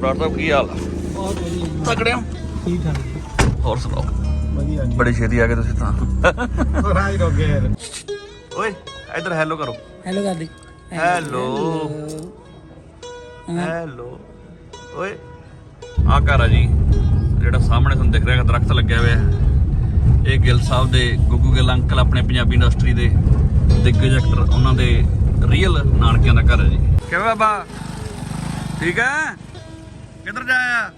ਸਾਹਿਬ ਕੀ ਹਾਲ ਆ? ਬਹੁਤ ਵਧੀਆ ਤਕੜੇ ਹੋ? ਠੀਕ ਠਾਕ ਜੀ। ਹੋਰ ਸੁਣਾਓ? ਵਧੀਆ ਜੀ। ਬੜੀ ਛੇਤੀ ਆ ਗਏ ਤੁਸੀਂ ਤਾਂ। ਰਾਈ ਰੋਗੇ ਓਏ ਇੱਧਰ ਹੈਲੋ ਕਰੋ। ਹੈਲੋ ਕਰਦੀ ਹੈਲੋ ਹੈਲੋ ਓਏ ਆ ਘਰ ਆ ਜੀ। ਜਿਹੜਾ ਸਾਹਮਣੇ ਤੁਹਾਨੂੰ ਦਿਖ ਰਿਹਾ ਹੈ ਦਰਖਤ ਲੱਗਿਆ ਹੋਇਆ ਹੈ। ਇਹ ਗਿੱਲ ਸਾਹਿਬ ਦੇ ਗੁੱਗੂ ਗਿੱਲ ਅੰਕਲ ਆਪਣੇ ਪੰਜਾਬੀ ਇੰਡਸਟਰੀ ਦੇ ਦਿੱਗਜ ਐਕਟਰ ਉਹਨਾਂ ਦੇ ਰੀਅਲ ਨਾਨਕਿਆਂ ਦਾ ਘਰ ਹੈ ਜੀ। ਕਿਵੇਂ ਬਾਬਾ? ਠੀਕ ਹੈ? ਕਿੱਧਰ ਜਾਇਆ?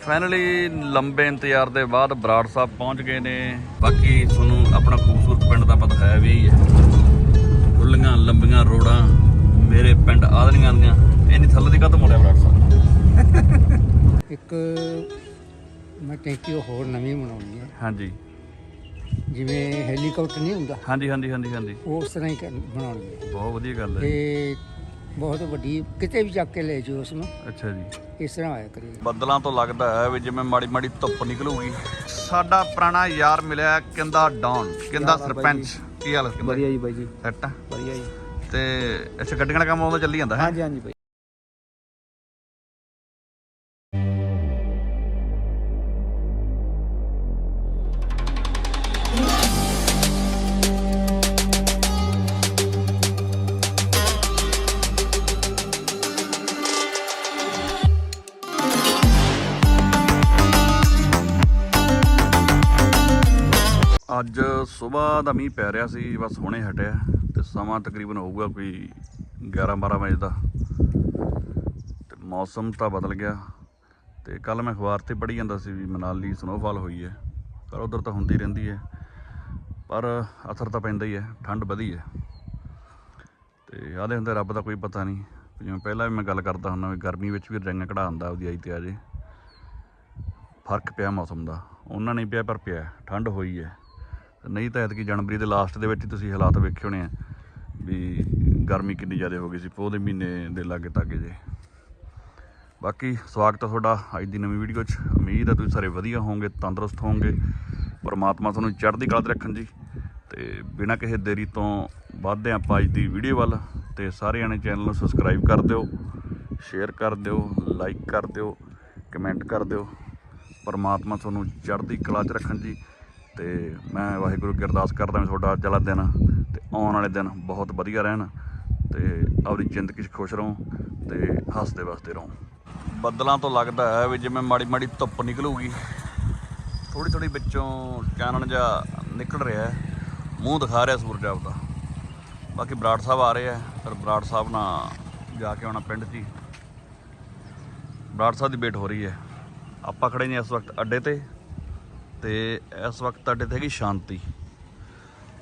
ਫਾਈਨਲੀ ਲੰਬੇ ਇੰਤਜ਼ਾਰ ਦੇ ਬਾਅਦ ਬਰਾੜ ਸਾਹਿਬ ਪਹੁੰਚ ਗਏ ਨੇ। ਬਾਕੀ ਤੁਹਾਨੂੰ ਆਪਣਾ ਖੂਬਸੂਰਤ ਪਿੰਡ ਦਾ ਪਤਾ ਹੈ ਵੀ ਖੁੱਲੀਆਂ ਲੰਬੀਆਂ ਰੋਡਾਂ ਮੇਰੇ ਪਿੰਡ ਆਦਲੀਆਂ ਦੀਆਂ ਇੰਨੀ ਥੱਲੇ ਦੀ ਕਦਮ ਮੋੜਿਆ ਬਰਾੜ ਸਾਹਿਬ? ਇੱਕ ਮੈਂ ਟੈਂਕੀ ਹੋਰ ਨਵੀਂ ਬਣਾਉਣੀ ਹੈ। ਹਾਂਜੀ। ਜਿਵੇਂ ਹੈਲੀਕਾਪਟਰ ਨਹੀਂ ਹੁੰਦਾ? ਹਾਂਜੀ ਹਾਂਜੀ ਹਾਂਜੀ ਹਾਂਜੀ। ਉਸ ਤਰ੍ਹਾਂ ਹੀ ਬਣਾਉਣੀ ਹੈ। ਬਹੁਤ ਵਧੀਆ ਗੱਲ ਹੈ। ਤੇ ਬਹੁਤ ਵੱਡੀ ਕਿਤੇ ਵੀ ਚੱਕ ਕੇ ਲੈ ਜਾਓ ਉਸ ਨੂੰ। ਅੱਛਾ ਜੀ। ਇਸ ਤਰ੍ਹਾਂ ਆਇਆ ਕਰੇ। ਬੱਦਲਾਂ ਤੋਂ ਲੱਗਦਾ ਹੈ ਵੀ ਜਿਵੇਂ ਮਾੜੀ ਮਾੜੀ ਧੁੱਪ ਨਿਕਲੂਗੀ। ਸਾਡਾ ਪੁਰਾਣਾ ਯਾਰ ਮਿਲਿਆ ਕਿੰਦਾ ਡੌਨ ਕਿੰਦਾ ਸਰਪੰਚ। ਕੀ ਹਾਲ ਕਿੰਦਾ ਵਧੀਆ ਜੀ ਬਾਈ ਜੀ। ਸੈੱਟ ਆ? ਵਧੀਆ ਜੀ। ਤੇ ਅੱਛਾ ਗੱਡੀਆਂ ਦਾ ਕੰਮ ਆਉਂਦਾ ਚੱਲੀ ਜਾਂਦਾ ਹੈ? ਹਾਂਜੀ ਹਾਂਜੀ ਬਾਈ ਸਵੇਰ ਦਾ ਮੀਂਹ ਪੈ ਰਿਹਾ ਸੀ, ਬਸ ਹੁਣੇ ਹਟਿਆ ਤੇ ਸਮਾਂ ਤਕਰੀਬਨ ਹੋਊਗਾ ਕੋਈ 11 12 ਵਜੇ ਦਾ। ਤੇ ਮੌਸਮ ਤਾਂ ਬਦਲ ਗਿਆ ਤੇ ਕੱਲ ਮੈਂ ਅਖਬਾਰ ਤੇ ਪੜ੍ਹੀ ਜਾਂਦਾ ਸੀ ਵੀ ਮਨਾਲੀ ਸਨੋਫਾਲ ਹੋਈ ਹੈ, ਪਰ ਉਧਰ ਤਾਂ ਹੁੰਦੀ ਰਹਿੰਦੀ ਹੈ, ਪਰ ਅਸਰ ਤਾਂ ਪੈਂਦਾ ਹੀ ਹੈ, ਠੰਡ ਵਧੀ ਹੈ। ਤੇ ਆਦੇ ਹੁੰਦੇ ਰੱਬ ਦਾ ਕੋਈ ਪਤਾ ਨਹੀਂ, ਜਿਵੇਂ ਪਹਿਲਾਂ ਵੀ ਮੈਂ ਗੱਲ ਕਰਦਾ ਹੁੰਦਾ ਵੀ ਗਰਮੀ ਵਿੱਚ ਵੀ ਰੰਗ ਕਢਾ ਹੁੰਦਾ ਉਹਦੀ ਆਈ ਤੇ ਆ ਜੇ। ਫ਼ਰਕ ਪਿਆ ਮੌਸਮ ਦਾ ਉਹਨਾਂ ਨਹੀਂ ਪਿਆ ਪਰ ਪਿਆ, ਠੰਡ ਹੋਈ ਹੈ। ਤੇ ਨਹੀਂ ਤਾਂ ਐਤਕੀ ਜਨਵਰੀ ਦੇ ਲਾਸਟ ਦੇ ਵਿੱਚ ਹੀ ਤੁਸੀਂ ਹਾਲਾਤ ਵੇਖੇ ਹੋਣੇ ਆ ਵੀ ਗਰਮੀ ਕਿੰਨੀ ਜ਼ਿਆਦਾ ਹੋ ਗਈ ਸੀ, ਪੋਹ ਦੇ ਮਹੀਨੇ ਦੇ ਲਾਗੇ ਤਾਗੇ ਜੇ। ਬਾਕੀ ਸਵਾਗਤ ਹੈ ਤੁਹਾਡਾ ਅੱਜ ਦੀ ਨਵੀਂ ਵੀਡੀਓ 'ਚ। ਉਮੀਦ ਹੈ ਤੁਸੀਂ ਸਾਰੇ ਵਧੀਆ ਹੋਵੋਗੇ, ਤੰਦਰੁਸਤ ਹੋਵੋਗੇ। ਪਰਮਾਤਮਾ ਤੁਹਾਨੂੰ ਚੜ੍ਹਦੀ ਕਲਾ 'ਤੇ ਰੱਖਣ ਜੀ। ਤੇ ਬਿਨਾਂ ਕਿਸੇ ਦੇਰੀ ਤੋਂ ਵੱਧਦੇ ਹਾਂ ਆਪਾਂ ਅੱਜ ਦੀ ਵੀਡੀਓ ਵੱਲ। ਤੇ ਸਾਰੇ ਜਣੇ ਚੈਨਲ ਨੂੰ ਸਬਸਕ੍ਰਾਈਬ ਕਰ ਦਿਓ ਸ਼ੇਅਰ ਕਰ ਦਿਓ ਲਾਈਕ ਕਰ ਦਿਓ ਕਮੈਂਟ ਕਰ ਦਿਓ। ਪਰਮਾਤਮਾ ਤੁਹਾਨੂੰ ਚੜ੍ਹਦੀ ਕਲਾ 'ਚ ਰੱਖਣ ਜੀ। ਤੇ ਮੈਂ ਵਾਹਿਗੁਰੂ ਅੱਗੇ ਅਰਦਾਸ ਕਰਦਾ ਵੀ ਤੁਹਾਡਾ ਅੱਜ ਵਾਲਾ ਦਿਨ ਤੇ ਆਉਣ ਵਾਲੇ ਦਿਨ ਬਹੁਤ ਵਧੀਆ ਰਹਿਣ ਤੇ ਆਪਣੀ ਜ਼ਿੰਦਗੀ 'ਚ ਖੁਸ਼ ਰਹੋ ਤੇ ਹੱਸਦੇ ਵਸਦੇ ਰਹੋ। ਬੱਦਲਾਂ ਤੋਂ ਲੱਗਦਾ ਹੈ ਵੀ ਜਿਵੇਂ ਮਾੜੀ ਮਾੜੀ ਧੁੱਪ ਨਿਕਲੂਗੀ ਥੋੜੀ ਥੋੜੀ ਵਿੱਚੋਂ ਚਾਨਣ ਜਿਹਾ ਨਿਕਲ ਰਿਹਾ ਹੈ। ਮੂੰਹ ਦਿਖਾ ਰਿਹਾ ਸੂਰਜ ਆਪਦਾ ਬਾਕੀ ਬਰਾੜ ਸਾਹਿਬ ਆ ਰਹੇ ਆ ਫਿਰ ਬਰਾੜ ਸਾਹਿਬ ਨਾਲ ਜਾ ਕੇ ਆਉਣਾ ਪਿੰਡ 'ਚ ਹੀ। ਬਰਾੜ ਸਾਹਿਬ ਦੀ ਵੇਟ ਹੋ ਰਹੀ ਹੈ। ਆਪਾਂ ਖੜੇ ਨੇ ਇਸ ਵਕਤ ਅੱਡੇ ਤੇ। ਤੇ ਇਸ ਵਕਤ ਤੁਹਾਡੇ ਤੇ ਹੈਗੀ ਸ਼ਾਂਤੀ।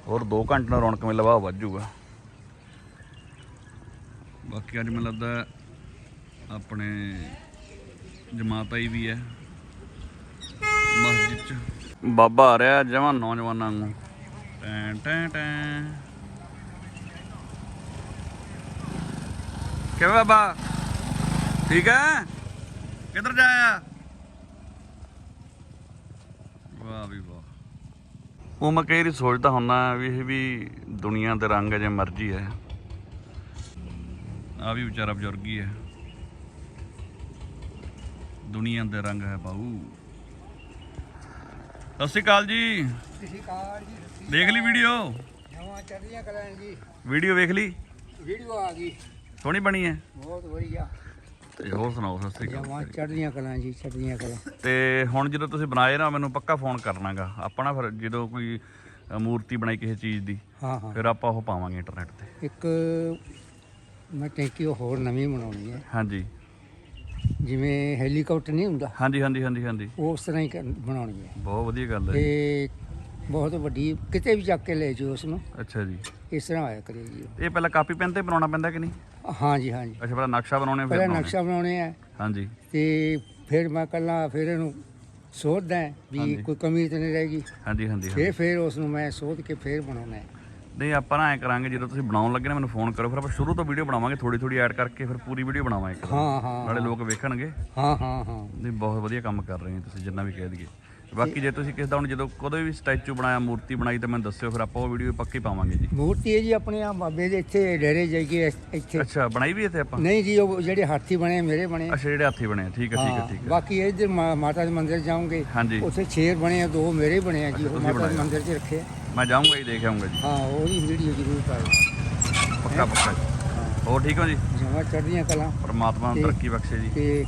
ਔਰ 2 ਘੰਟੇ ਨਾਲ ਰੌਣਕ ਮੇਲਾ ਵਾਹ ਵੱਜੂਗਾ। ਬਾਕੀ ਅੱਜ ਮੈਨੂੰ ਲੱਗਦਾ ਆਪਣੇ ਜਮਾਤ ਵੀ ਹੈ। ਮਸਜਿਦ ਚ। ਬਾਬਾ ਆ ਰਿਹਾ ਜਵਾਂ ਨੌਜਵਾਨਾਂ ਨੂੰ। ਟੈਂ ਟੈਂ ਟੈਂ। ਕਿਵੇਂ ਬਾਬਾ? ਠੀਕ ਹੈ? ਕਿੱਧਰ ਜਾਇਆ? ਵਾਹ ਵੀ ਵਾਹ। ਉਹ ਮੈਂ ਕਈ ਵਾਰੀ ਸੋਚਦਾ ਹੁੰਦਾ ਵੀ ਇਹ ਵੀ ਦੁਨੀਆ ਦੇ ਰੰਗ ਹੈ ਜੇ ਮਰਜ਼ੀ ਹੈ ਆ ਵੀ ਵਿਚਾਰਾ ਬਜ਼ੁਰਗ ਹੀ ਹੈ। ਦੁਨੀਆ ਦੇ ਰੰਗ ਹੈ ਬਾਊ। ਸਤਿ ਸ਼੍ਰੀ ਅਕਾਲ ਜੀ। ਤੁਸੀਂ ਕਾਰ ਜੀ ਦੇਖ ਲਈ ਵੀਡੀਓ ਨਵਾਂ ਚੱਲੀਆਂ ਕਰਾਂ ਜੀ। ਵੀਡੀਓ ਵੇਖ ਲਈ? ਵੀਡੀਓ ਆ ਗਈ। ਸੋਹਣੀ ਬਣੀ ਹੈ। ਬਹੁਤ ਵਧੀਆ। ਤੇ ਹੋਰ ਸੁਣਾਓ ਸਤਿ ਸ਼੍ਰੀ ਜਮਾਂ ਅਕਾਲ ਚੜ੍ਹਦੀਆਂ ਕਲਾਂ ਜੀ ਚੜ੍ਹਦੀਆਂ ਕਲਾਂ। ਤੇ ਹੁਣ ਜਦੋਂ ਤੁਸੀਂ ਬਣਾਏ ਨਾ ਮੈਨੂੰ ਪੱਕਾ ਫੋਨ ਕਰਨਾਗਾ। ਆਪਾਂ ਨਾ ਫਿਰ ਜਦੋਂ ਕੋਈ ਅ, ਮੂਰਤੀ ਬਣਾਈ ਕਿਸੇ ਚੀਜ਼ ਦੀ ਹਾਂ ਹਾਂ। ਫਿਰ ਆਪਾਂ ਉਹ ਪਾਵਾਂਗੇ ਇੰਟਰਨੈਟ ਤੇ। ਇੱਕ ਮੈਂ ਟੈਂਕੀ ਉਹ ਹੋਰ ਨਵੀਂ ਬਣਾਉਣੀ ਹੈ। ਹਾਂਜੀ। ਜਿਵੇਂ ਹੈਲੀਕਾਪਟਰ ਨਹੀਂ ਹੁੰਦਾ? ਹਾਂਜੀ ਹਾਂਜੀ ਹਾਂਜੀ ਹਾਂਜੀ। ਉਸ ਤਰ੍ਹਾਂ ਹੀ ਕਰ- ਬਣਾਉਣੀ ਹੈ। ਬਹੁਤ ਵਧੀਆ ਗੱਲ ਹੈ ਤੇ ਬਹੁਤ ਵੱਡੀ ਕਿਤੇ ਵੀ ਚੱਕ ਕੇ ਲੈ ਜਾਓ ਉਸ ਨੂੰ ਅੱਛਾ ਜੀ। ਇਸ ਤਰ੍ਹਾਂ ਆਇਆ ਕਰੇ ਜੀ ਇਹ ਪਹਿਲਾਂ ਕਾਪੀ ਪੈਨ ਤੇ ਬਣਾਉਣਾ ਪੈਂਦਾ ਕਿ ਨਹੀਂ? ਉਹ। ਹਾਂ ਜੀ ਹਾਂ ਜੀ ਅੱਛਾ ਪਹਿਲਾਂ ਨਕਸ਼ਾ ਬਣਾਉਣੇ ਫਿਰ ਪਹਿਲਾਂ ਬਣਾਉਣੇ। ਨਕਸ਼ਾ ਬਣਾਉਣੇ ਆ। ਹਾਂਜੀ। ਤੇ ਫਿਰ ਮੈਂ ਕੱਲਾ ਫਿਰ ਇਹਨੂੰ ਸੋਧਦਾ ਵੀ ਹਾਂਜੀ। ਕੋਈ ਕਮੀ ਤਾਂ ਨਹੀਂ ਰਹੇਗੀ ਹਾਂਜੀ ਹਾਂਜੀ ਫਿਰ ਹਾਂਜੀ। ਫਿਰ ਉਸ ਨੂੰ ਮੈਂ ਸੋਧ ਕੇ ਫਿਰ ਬਣਾਉਣਾ ਹੈ। ਨਹੀਂ ਆਪਾਂ ਨਾ ਐ ਕਰਾਂਗੇ ਜਦੋਂ ਤੁਸੀਂ ਬਣਾਉਣ ਲੱਗੇ ਨਾ ਮੈਨੂੰ ਫੋਨ ਕਰੋ। ਫਿਰ ਆਪਾਂ ਸ਼ੁਰੂ ਤੋਂ ਵੀਡੀਓ ਬਣਾਵਾਂਗੇ ਥੋੜੀ ਥੋੜੀ ਐਡ ਕਰਕੇ ਫਿਰ ਪੂਰੀ ਵੀਡੀਓ ਬਣਾਵਾਂਗੇ। ਹਾਂ ਹਾਂ ਨਾਲੇ ਲੋਕ ਵੇਖਣਗੇ। ਹਾਂ ਹਾਂ ਹਾਂ। ਨਹੀਂ ਬਹੁਤ ਵਧੀਆ ਕੰਮ ਕਰ ਰਹੇ ਹੋ ਤੁਸੀਂ ਜਿੰਨਾ ਵੀ ਕਹਿ ਦਈਏ। ਬਾਕੀ ਜੇ ਤੁਸੀਂ ਕਿਸੇ ਦਾ ਹੁਣ ਜਦੋਂ ਕਦੇ ਵੀ ਸਟੈਚੂ ਬਣਾਇਆ ਮੂਰਤੀ ਬਣਾਈ ਤਾਂ ਮੈਨੂੰ ਦੱਸਿਓ ਫਿਰ ਆਪਾਂ ਉਹ ਵੀਡੀਓ ਪੱਕੀ ਪਾਵਾਂਗੇ ਜੀ। ਮੂਰਤੀ ਹੈ ਜੀ ਆਪਣੇ ਆ ਬਾਬੇ ਦੇ ਇੱਥੇ ਡੇਰੇ ਜਾਈਏ ਇਸ- ਇੱਥੇ। ਅੱਛਾ ਬਣਾਈ ਵੀ ਇੱਥੇ ਆਪਾਂ? ਨਹੀਂ ਜੀ ਉਹ ਜਿਹੜੇ ਹਾਥੀ ਬਣੇ ਮੇਰੇ ਬਣੇ। ਅੱਛਾ ਜਿਹੜੇ ਹੱਥੀ ਬਣੇ ਠੀਕ ਹੈ ਠੀਕ ਹੈ ਹਾਂ, ਠੀਕ ਹੈ। ਬਾਕੀ ਇੱਧਰ ਮਾਤਾ ਦੇ ਮੰਦਿਰ ਹਾਂਜੀ। ਉੱਥੇ ਸ਼ੇਰ ਬਣੇ ਆ ਦੋ ਮੇਰੇ ਬਣੇ ਆ ਜੀ ਉਹ ਮਾਤਾ ਦੇ। ਮੰਦਿਰ 'ਚ ਰੱਖੇ। ਮੈਂ ਜਾਊਂਗਾ ਜੀ ਦੇਖ ਆਊਂਗਾ ਜੀ। ਹਾਂ ਉਹਦੀ ਵੀਡੀਓ ਜ਼ਰੂਰ ਪਾਓ ਪੱਕਾ ਪੱਕਾ ਹੋਰ ਠੀਕ ਹੋ ਜੀ? ਜਮਾ ਚੜ੍ਹਦੀਆਂ ਕਲਾਂ। ਪਰਮਾਤਮਾ ਨੂੰ ਤਰੱਕੀ ਬਖਸ਼ੇ ਜੀ। ਤੇ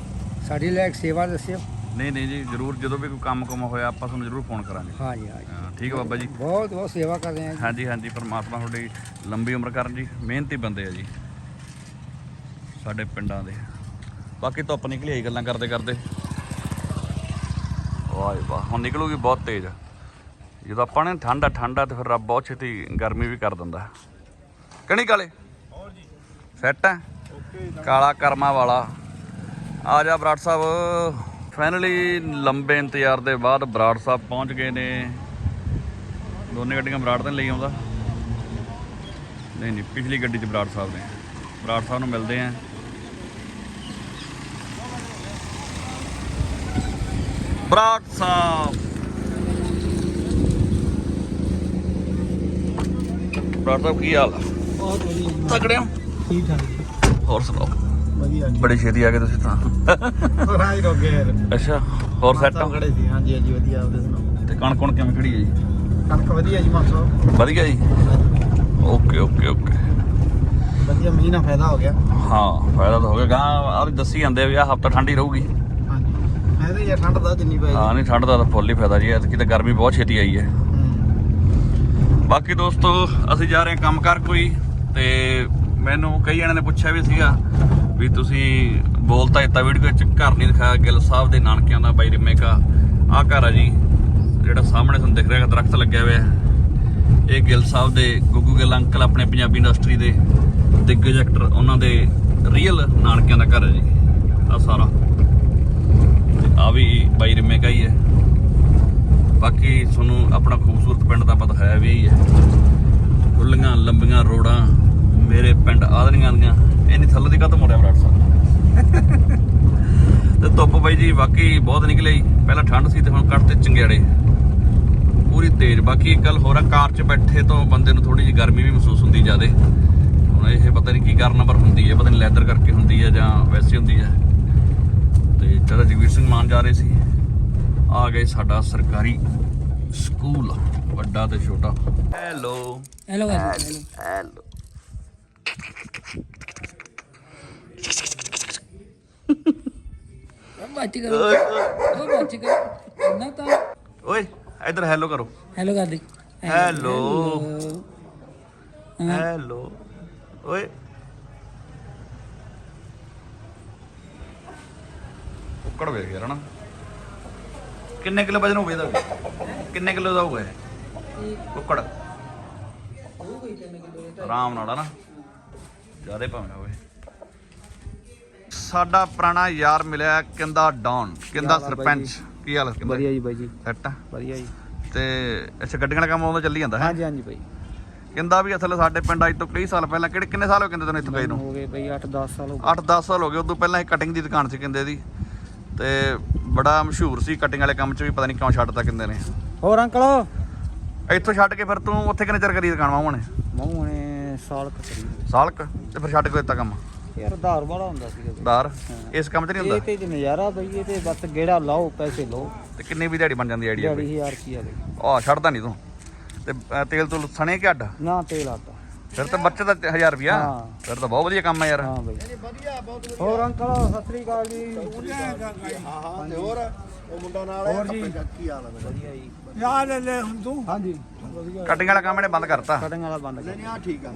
ਸਾਡੀ ਲੈ ਸੇਵਾ ਦੱਸਿਓ। ਨਹੀਂ ਨਹੀਂ ਜੀ ਜਰੂਰ ਜਦੋਂ ਵੀ ਕੋਈ ਕੰਮ ਕੁਮ ਹੋਇਆ ਆਪਾਂ ਤੁਹਾਨੂੰ ਜਰੂਰ ਫੋਨ ਕਰਾਂਗੇ। ਹਾਂ ਜੀ ਹਾਂ ਜੀ ਠੀਕ ਹੈ ਬਾਬਾ ਜੀ। ਬਹੁਤ ਬਹੁਤ ਸੇਵਾ ਕਰਦੇ ਆ ਜੀ। ਹਾਂਜੀ ਹਾਂਜੀ ਪਰਮਾਤਮਾ ਤੁਹਾਡੀ ਲੰਬੀ ਉਮਰ ਕਰਨ ਜੀ ਮਿਹਨਤੀ ਬੰਦੇ ਆ ਜੀ ਸਾਡੇ ਪਿੰਡਾਂ ਦੇ। ਬਾਕੀ ਧੁੱਪ ਨਿਕਲੀ ਆਈ ਗੱਲਾਂ ਕਰਦੇ ਕਰਦੇ। ਵਾਹ ਜੀ ਵਾਹ ਹੁਣ ਨਿਕਲੂਗੀ ਬਹੁਤ ਤੇਜ਼। ਜਦੋਂ ਆਪਾਂ ਨੇ ਠੰਡਾ ਠੰਡਾ ਤੇ ਫਿਰ ਰੱਬ ਬਹੁਤ ਛੇਤੀ ਗਰਮੀ ਵੀ ਕਰ ਦਿੰਦਾ। ਕਣੀ ਕਾਲੇ? ਸੈੱਟ ਹੈ? ਕਾਲਾ ਕਰਮਾ ਵਾਲਾ। ਆ ਜਾ ਬਰਾੜ ਸਾਹਿਬ। ਫਾਈਨਲੀ ਲੰਬੇ ਇੰਤਜ਼ਾਰ ਦੇ ਬਾਅਦ ਬਰਾੜ ਸਾਹਿਬ ਪਹੁੰਚ ਗਏ ਨੇ। ਦੋਨੇ ਗੱਡੀਆਂ ਬਰਾੜ ਤਾਂ ਲਈ ਆਉਂਦਾ। ਨਹੀਂ ਨਹੀਂ ਪਿਛਲੀ ਗੱਡੀ 'ਚ ਬਰਾੜ ਸਾਹਿਬ ਨੇ। ਬਰਾੜ ਸਾਹਿਬ ਨੂੰ ਮਿਲਦੇ ਆਂ ਬਰਾੜ ਸਾਹਿਬ। ਬਰਾੜ ਸਾਹਿਬ ਕੀ ਹਾਲ ਆ? ਬਹੁਤ ਵਧੀਆ। ਤਕੜੇ ਹੋ ਠੀਕ ਠਾਕ ਹੋਰ ਸੁਣਾਓ? ਵਧੀਆ ਬੜੀ ਛੇਤੀ ਆ ਗਏ ਤੁਸੀਂ ਤਾਂ। ਰਾਜ ਰੋਗੇ ਯਾਰ। ਅੱਛਾ ਹੋਰ ਸੈੱਟ ਹੋ ਖੜੇ ਸੀ ਹਾਂਜੀ ਹਾਂਜੀ ਵਧੀਆ ਉਹਦੇ ਸੁਣਾਓ। ਤੇ ਕਣਕ ਕਣ ਕਿਵੇਂ ਖੜੀ ਹੈ ਜੀ? ਕਣਕ ਵਧੀਆ ਜੀ ਮਾਸੋ। ਵਧੀਆ ਜੀ? Okay okay okay. ਵਧੀਆ ਮੀਂਹ ਨਾਲ ਫਾਇਦਾ ਹੋ ਗਿਆ। ਹਾਂ ਫਾਇਦਾ ਤਾਂ ਹੋ ਗਿਆ। ਗਾਂ ਆਹ ਦੱਸੀ ਜਾਂਦੇ ਵੀ ਆ ਹਫਤਾ ਠੰਡੀ ਰਹੂਗੀ। ਹਾਂਜੀ। ਫਾਇਦਾ ਹੀ ਆ ਠੰਡ ਦਾ ਜਿੰਨੀ ਪਈ ਹਾਂ ਨਹੀਂ ਠੰਡ ਦਾ ਤਾਂ ਫੁੱਲ ਹੀ ਫਾਇਦਾ ਜੀ। ਐਤਕੀ ਤਾਂ ਗਰਮੀ ਬਹੁਤ ਛੇਤੀ ਆਈ ਹੈ। ਬਾਕੀ ਦੋਸਤੋ ਅਸੀਂ ਜਾ ਰਹੇ ਹਾਂ ਕੰਮ ਕਰ ਕੋਈ। ਤੇ ਮੈਨੂੰ ਕਈ ਜਣਿਆਂ ਨੇ ਪੁੱਛਿਆ ਵੀ ਸੀਗਾ ਵੀ ਤੁਸੀਂ ਬੋਲ ਤਾਂ ਦਿੱਤਾ ਵੀਡੀਓ ਵਿੱਚ ਘਰ ਨਹੀਂ ਦਿਖਾਇਆ, ਗਿੱਲ ਸਾਹਿਬ ਦੇ ਨਾਨਕਿਆਂ ਦਾ ਬਾਈ ਰਿਮੇਕਾ ਆਹ ਘਰ ਆ ਜੀ, ਜਿਹੜਾ ਸਾਹਮਣੇ ਤੁਹਾਨੂੰ ਦਿਖ ਰਿਹਾ ਦਰਖਤ ਲੱਗਿਆ ਹੋਇਆ ਹੈ। ਇਹ ਗਿੱਲ ਸਾਹਿਬ ਦੇ ਗੁੱਗੂ ਗਿੱਲ ਅੰਕਲ ਆਪਣੇ ਪੰਜਾਬੀ ਇੰਡਸਟਰੀ ਦੇ ਦਿੱਗਜ ਐਕਟਰ, ਉਹਨਾਂ ਦੇ ਰੀਅਲ ਨਾਨਕਿਆਂ ਦਾ ਘਰ ਹੈ ਜੀ ਆ ਸਾਰਾ। ਤੇ ਆ ਵੀ ਬਾਈ ਰਿਮੇਕਾ ਹੀ ਹੈ। ਬਾਕੀ ਤੁਹਾਨੂੰ ਆਪਣਾ ਖੂਬਸੂਰਤ ਪਿੰਡ ਦਾ ਪਤਾ ਹੈ ਵੀ ਹੀ ਹੈ। ਖੁੱਲੀਆਂ ਲੰਬੀਆਂ ਰੋਡਾਂ ਮੇਰੇ ਪਿੰਡ ਆਦਰੀਆਂ ਦੀਆਂ। ਇੰਨੀ ਥੱਲੇ ਦੀ ਕਦਮ ਹੋ ਰਿਹਾ ਬਰਾੜ ਸਾਹਿਬ? ਤੇ ਧੁੱਪ ਬਾਈ ਜੀ ਵਾਕਈ ਬਹੁਤ ਨਿਕਲੀ ਪਹਿਲਾਂ ਠੰਡ ਸੀ ਤੇ ਹੁਣ ਕੱਟ ਤੇ ਚੰਗਿਆੜੇ ਪੂਰੀ ਤੇਜ਼। ਬਾਕੀ ਇੱਕ ਗੱਲ ਹੋਰ ਆ ਕਾਰ 'ਚ ਬੈਠੇ ਤੋਂ ਬੰਦੇ ਨੂੰ ਥੋੜੀ ਜਿਹੀ ਗਰਮੀ ਵੀ ਮਹਿਸੂਸ ਹੁੰਦੀ ਜਿਆਦੇ। ਹੁਣ ਇਹ ਪਤਾ ਨਹੀਂ ਕੀ ਕਾਰਨ ਪਰ ਹੁੰਦੀ ਹੈ ਪਤਾ ਨਹੀਂ ਲੈਦਰ ਕਰਕੇ ਹੁੰਦੀ ਹੈ ਜਾਂ ਵੈਸੇ ਹੁੰਦੀ ਹੈ ਤੇ ਚਲੋ ਜਗਵੀਰ ਸਿੰਘ ਮਾਨ ਜਾ ਰਹੇ ਸੀ। ਆ ਗਏ ਸਾਡਾ ਸਰਕਾਰੀ ਸਕੂਲ ਵੱਡਾ ਤੇ ਛੋਟਾ। ਹੈਲੋ ਹੈਲੋ ਹੈਲੋ ਬੱਚ ਕਰੋ ਉਹ ਕਰੋ ਨਾ ਤਾਂ ਓਏ ਇੱਧਰ ਹੈਲੋ ਕਰੋ। ਹੈਲੋ ਕਰ ਦੇ। ਹੈਲੋ ਹੈਲੋ ਓਏ। ਕੁੱਕੜ ਵੇਖ ਯਾਰ ਨਾ ਕਿੰਨੇ ਕਿਲੋ ਵਜਨ ਹੋਵੇ ਇਹਦਾ? ਕਿੰਨੇ ਕਿਲੋ ਦਾ ਹੋਊਗਾ ਇਹ? ਕੁੱਕੜ। ਆਰਾਮ ਨਾਲ ਨਾ ਜਿਆਦੇ ਭਾਵੇਂ ਹੋਵੇ। ਸਾਡਾ ਪੁਰਾਣਾ ਯਾਰ ਮਿਲਿਆ ਕਿੰਦਾ ਡੌਨ ਕਿੰਦਾ ਸਰਪੰਚ। ਕੀ ਹਾਲ ਕਿੰਦਾ ਵਧੀਆ ਜੀ ਬਾਈ ਜੀ। ਸੈੱਟ ਆ? ਵਧੀਆ ਜੀ। ਤੇ ਅੱਛਾ ਗੱਡੀਆਂ ਦਾ ਕੰਮ ਆਉਂਦਾ ਚੱਲੀ ਜਾਂਦਾ ਹੈ? ਹਾਂਜੀ ਹਾਂਜੀ ਬਾਈ। ਕਹਿੰਦਾ ਵੀ ਅਸਲ ਸਾਡੇ ਪਿੰਡ ਅੱਜ ਤੋਂ ਕਈ ਸਾਲ ਪਹਿਲਾਂ ਕਿਹੜੇ ਕਿੰਨੇ ਸਾਲ ਹੋ ਗਏ ਕਹਿੰਦੇ ਤੈਨੂੰ ਇੱਥੋਂ ਗਏ ਨੂੰ? ਹੋ ਗਏ ਬਾਈ 8-10 ਸਾਲ ਹੋ 8-10 ਸਾਲ ਹੋ ਗਏ ਉਦੋਂ ਪਹਿਲਾਂ ਇਹ ਕਟਿੰਗ ਦੀ ਦੁਕਾਨ ਸੀ ਕਹਿੰਦੇ ਦੀ। ਤੇ ਬੜਾ ਮਸ਼ਹੂਰ ਸੀ ਕਟਿੰਗ ਵਾਲੇ ਕੰਮ 'ਚ ਵੀ ਪਤਾ ਨਹੀਂ ਕਿਉਂ ਛੱਡਤਾ ਕਹਿੰਦੇ ਨੇ। ਹੋਰ ਅੰਕਲ? ਇੱਥੋਂ ਛੱਡ ਕੇ ਫਿਰ ਤੂੰ ਉੱਥੇ ਕਿੰਨੇ ਚਿਰ ਕਰੀ ਦੁਕਾਨ ਮਾਮੂ ਨੇ ਮੂੰਹ ਨੇ ਸਾਲ ਕਰੀ। ਸਾਲ ਕੁ? ਤੇ ਫਿਰ ਛੱਡ ਕੇ ਦਿੱਤਾ ਕੰਮ? ਯਾਰ ਧਾਰ ਵਾਲਾ ਹੁੰਦਾ ਸੀਗਾ। ਦਾਰ ਇਸ ਕੰਮ 'ਚ ਨਹੀਂ ਇਹ ਹੁੰਦਾ ਤੇ ਜੀ ਨਜ਼ਾਰਾ ਬਈ ਇਹ ਤੇ ਬਸ ਗੇੜਾ ਲਾਓ ਪੈਸੇ ਲਓ। ਤੇ ਕਿੰਨੀ ਵੀ ਦਿਹਾੜੀ ਬਣ ਜਾਂਦੀ ਆਈਡੀਆ ਦਿਹਾੜੀ 1000 ਰੁਪਿਆ ਬਈ। ਆ ਛੱਡਦਾ ਨਹੀਂ ਤੂੰ? ਤੇ ਅ, ਤੇਲ ਤੋਂ ਸਣੇ ਕਿ ਅੱਡ? ਨਾ ਤੇਲ ਆਟਾ ਫਿਰ ਤਾਂ ਬੱਚੇ ਦਾ 1000 ਰੁਪਿਆ ਹਾਂ। ਫਿਰ ਤਾਂ ਬਹੁਤ ਵਧੀਆ ਕੰਮ ਹੈ ਯਾਰ। ਹਾਂ ਬਈ। ਹੋਰ ਅੰਕਲ ਸਤਿ ਸ੍ਰੀ ਅਕਾਲ ਜੀ। ਹੋਰ? ਜੀ? ਵਧੀਆ ਜੀ। ਯਾਰ ਲੈ ਹੁਣ ਤੂੰ। ਹਾਂਜੀ। ਕਟਿੰਗ ਵਾਲਾ ਕੰਮ ਇਹਨੇ ਬੰਦ ਕਰਤਾ। ਕਟਿੰਗ ਵਾਲਾ ਬੰਦ ਕਰ ਠੀਕ ਆ।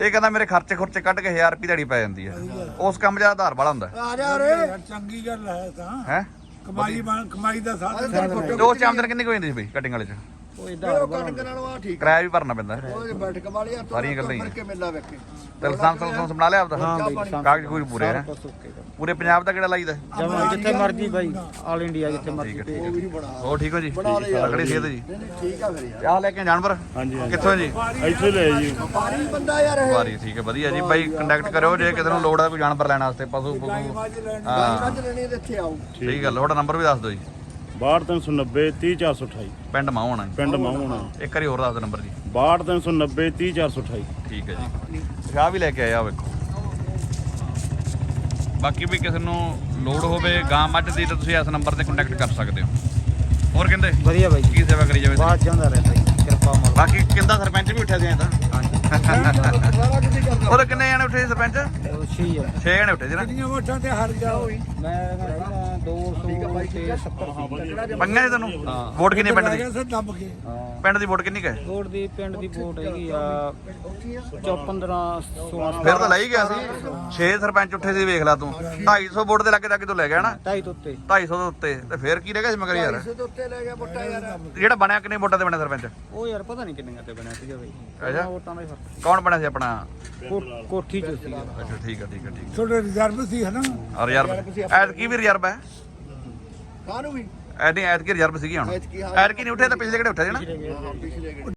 ਇਹ ਕਹਿੰਦਾ ਮੇਰੇ ਖਰਚੇ ਖੁਰਚੇ ਕੱਢ ਕੇ 1000 ਰੁਪਏ ਦਿਹਾੜੀ ਪੈ ਜਾਂਦੀ ਹੈ। ਉਸ ਕੰਮ 'ਚ ਆਧਾਰ ਵਾਲਾ ਹੁੰਦਾ। ਆ ਜਾ ਰੇ ਚੰਗੀ ਗੱਲ ਹੈ ਤਾਂ। ਹੈ? ਕਮਾਈ ਬਣ ਕਮਾਈ ਦਾ ਸਾਧਨ ਤੇ ਉਸ ਆਮਦਨ ਕਿੰਨੀ ਕੁ ਹੋ ਜਾਂਦੀ ਸੀ ਬਈ ਕਟਿੰਗ ਵਾਲੇ 'ਚ? ਕੋਈ ਧਾਰ ਵਾਲਾ ਕਣਕ ਨਾਲੋਂ ਆ ਠੀਕ ਕਿਰਾਇਆ ਵੀ ਭਰਨਾ ਪੈਂਦਾ। ਹੈ। ਉਹ ਬੈਠਕ ਵਾਲੀ ਆ ਸਾਰੀਆਂ ਗੱਲਾਂ ਹੀ ਕੇ ਵੇਖੇ। ਤੇ ਲਾਇਸੈਂਸ ਲਾਇਸੈਂਸ ਬਣਾ ਲਿਆ ਆਪਦਾ। ਹਾਂ ਬਈ ਕਾਗਜ਼ ਕੋਈ ਪੂਰੇ ਹੈ। ਪੂਰੇ ਪੰਜਾਬ ਦਾ ਕਿਹੜਾ ਲਾਈਦਾ? ਜਮਾ ਜਿੱਥੇ ਮਰਜ਼ੀ ਬਾਈ ਆਲ ਇੰਡੀਆ ਜਿੱਥੇ ਮਰਜ਼ੀ ਠੀਕ ਹੈ ਉਹ ਵੀ ਬਣਾ ਹੋਰ ਠੀਕ ਹੋ ਜੀ? ਤਕੜੀ ਸਿਹਤ ਜੀ। ਨਹੀਂ ਨਹੀਂ ਠੀਕ ਆ ਫਿਰ ਯਾਰ। ਆਹ ਲੈ ਕੇ ਜਾਨਵਰ। ਕਿੱਥੋਂ ਜੀ? ਇੱਥੇ ਲੈ ਜੀ। ਪਾਣੀ ਬੰਦਾ ਯਾਰ ਇਹ। ਵਾਰੀ ਠੀਕ ਹੈ ਵਧੀਆ ਜੀ। ਬਾਈ ਕੰਟੈਕਟ ਕਰਿਓ ਜੇ ਕਿਸੇ ਨੂੰ ਲੋੜ ਹੈ ਕੋਈ ਜਾਨਵਰ ਲੈਣ ਵਾਸਤੇ ਪਸ਼ੂ ਪਸ਼ੂ। ਹਾਂ। ਅੱਜ ਲੈਣੀ ਤੇ ਇੱਥੇ ਆਓ। ਠੀਕ ਗੱਲ ਤੁਹਾਡਾ ਨੰਬਰ ਵੀ ਦੱਸ ਦਿਓ ਜੀ। 62390 30428 ਪਿੰਡ ਮਾਹੋਣਾ ਪਿੰਡ ਮਾਹੂਣਾ ਇੱਕ ਵਾਰੀ ਹੋਰ ਦੱਸ ਦਿਓ ਨੰਬਰ ਜੀ। 62390 30428 ਠੀਕ ਹੈ ਜੀ। ਸ਼ਾਹ ਵੀ ਲੈ ਕੇ ਆਇਆ ਵੇਖੋ। ਬਾਕੀ ਵੀ ਕਿਸੇ ਨੂੰ ਲੋੜ ਹੋਵੇ ਗਾਂ ਮੱਝ ਦੀ ਤਾਂ ਤੁਸੀਂ ਇਸ ਨੰਬਰ ਤੇ ਕੰਟੈਕਟ ਕਰ ਸਕਦੇ ਹੋ। ਹੋਰ ਕਹਿੰਦੇ? ਵਧੀਆ ਬਾਈ ਕੀ ਸੇਵਾ ਕਰੀ ਜਾਵੇ ਬਾਹਰ ਜਾਂਦਾ ਰਹਿੰਦਾ ਜੀ ਕਿਰਪਾ ਮਾਲ ਬਾਕੀ ਕਿੰਦਾ ਸਰਪੰਚ ਵੀ ਉੱਠਿਆ ਸੀ ਐਂ ਤਾਂ? ਸਾਰਾ ਕੁਝ ਹੀ ਕਰਦਾ ਉਹਦੇ ਕਿੰਨੇ ਜਣੇ ਉੱਠੇ ਸਰਪੰਚ? ਉਹ ਛੇ ਆ। 6 ਜਣੇ ਉੱਠੇ ਸੀ ਨਾ? ਕਿੰਨੀਆਂ ਵੋਟਾਂ ਤੇ ਹਾਰ ਗਿਆ ਹੋਈ ਮੈਂ ਕਹਿੰਦਾ 200 ਤੇ 70 ਪੰਗਾਂ ਨੇ ਤੈਨੂੰ ਵੋਟ ਕਿੰਨੀ ਪਿੰਡ ਦੀ? ਗਿਆ ਸਰ ਦੱਬ ਕੇ। ਪਿੰਡ ਦੀ ਵੋਟ ਕਿੰਨੀ ਕੁ ਹੈ? ਵੋਟ ਦੀ ਪਿੰਡ ਦੀ ਵੋਟ ਹੈਗੀ ਆ 15 16 ਫਿਰ ਤਾਂ ਲੈ ਹੀ ਗਿਆ ਸੀ। 6 ਸਰਪੰਚ ਉੱਠੇ ਸੀ ਵੇਖ ਲੈ ਤੂੰ। 250 ਵੋਟ ਦੇ ਲੱਗੇ ਤੱਕ ਤੂੰ ਲੈ ਗਿਆ ਨਾ। 2.5 ਤੋਂ ਉੱਤੇ। 250 ਦੇ ਉੱਤੇ। ਤੇ ਫਿਰ ਕੀ ਰਹਿ ਗਿਆ ਸੀ ਮਗਰ ਯਾਰ? ਦੇ ਉੱਤੇ ਲੈ ਗਿਆ ਬੁੱਟਾ ਯਾਰ। ਜਿਹੜਾ ਬਣਿਆ ਕਿੰਨੇ ਵੋਟਾਂ ਤੇ ਬਣਿਆ ਸਰਪੰਚ? ਉਹ ਯਾਰ ਪਤਾ ਨਹੀਂ ਕਿੰਨੀਆਂ ਤੇ ਬਣਿਆ ਸੀਗਾ ਬਾਈ। ਅੱਛਾ। ਵੋਟਾਂ ਦਾ ਹੀ ਫ਼ਰਕ। ਕੌਣ ਬਣਿਆ ਸੀ ਆਪਣਾ? ਕੋ- ਕੋਠੀ ਚ ਸੀਗਾ। ਅੱਛਾ ਠੀਕ ਹੈ ਠੀਕ ਹੈ ਠੀਕ ਤੁਹਾਡੇ ਰਿਜ਼ਰਵ ਸੀ ਹੈ ਨਾ ਹੈ ਰਿਜ਼ਰਵ ਐਤ ਕੀ ਵੀ ਰਿਜ਼ਰਵ ਹੈ? ਕਾਹਨੂੰ ਵੀ? ਐਤਕੀ ਐਤ ਕੀ ਰਿਜ਼ਰਵ ਸੀਗੀ ਹੁਣ। ਐਤਕੀ ਹਾਂ। ਨਹੀਂ ਉੱਠੇ ਤਾਂ ਪਿਛਲੇ ਕਿਹੜੇ ਉੱਠੇ ਸੀ ਨਾ ਹਾਂ ਪਿਛਲੇ ਗਏ